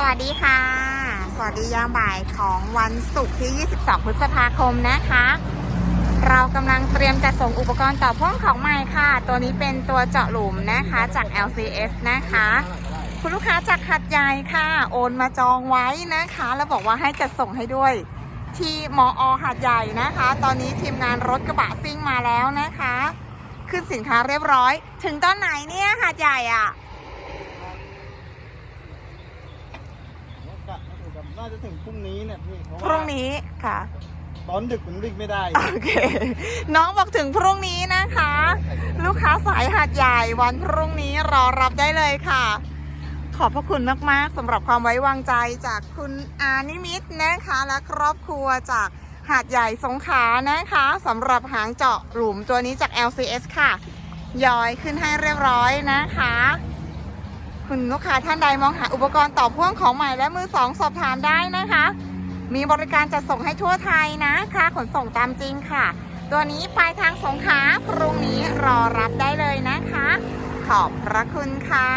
สวัสดีค่ะ สวัสดียามบ่ายของวันศุกร์ที่ 22 พฤษภาคมนะคะ เรากำลังเตรียมจะส่งอุปกรณ์ต่อพ่วงของใหม่ค่ะ ตัวนี้เป็นตัวเจาะหลุมนะคะจาก LCS นะคะ คุณลูกค้าจากหัดใหญ่ค่ะ โอนมาจองไว้นะคะ แล้วบอกว่าให้จัดส่งให้ด้วย ที่มอหัดใหญ่นะคะ ตอนนี้ทีมงานรถกระบะซิ่งมาแล้วนะคะ ขึ้นสินค้าเรียบร้อย ถึงตอนไหนเนี่ยหัดใหญ่อะกะ น่าจะถึงพรุ่งนี้เนี่ยพี่เพาะพว่ารุ่งนี้ค่ะ ตอนดึกมันวิ่งไม่ได้โอเค น้องบอกถึงพรุ่งนี้นะคะ ลูกค้าสายหาดใหญ่วันพรุ่งนี้รอรับได้เลยค่ะ ขอบพระคุณมาก ๆสำหรับความไว้วางใจจากคุณอานิมิตนะคะ และครอบครัวจากหาดใหญ่สงขลานะคะสำหรับหางเจาะหลุมตัวนี้จาก LCS ค่ะย้อยขึ้นให้เรียบร้อยนะคะ คุณลูกค้าท่านใดมองหาอุปกรณ์ต่อพ่วงของใหม่และมือสองสอบถามได้นะคะ มีบริการจัดส่งให้ทั่วไทยนะค่าขนส่งตามจริงค่ะ ตัวนี้ปลายทางสงขลาพรุ่งนี้รอรับได้เลยนะคะ ขอบพระคุณค่ะ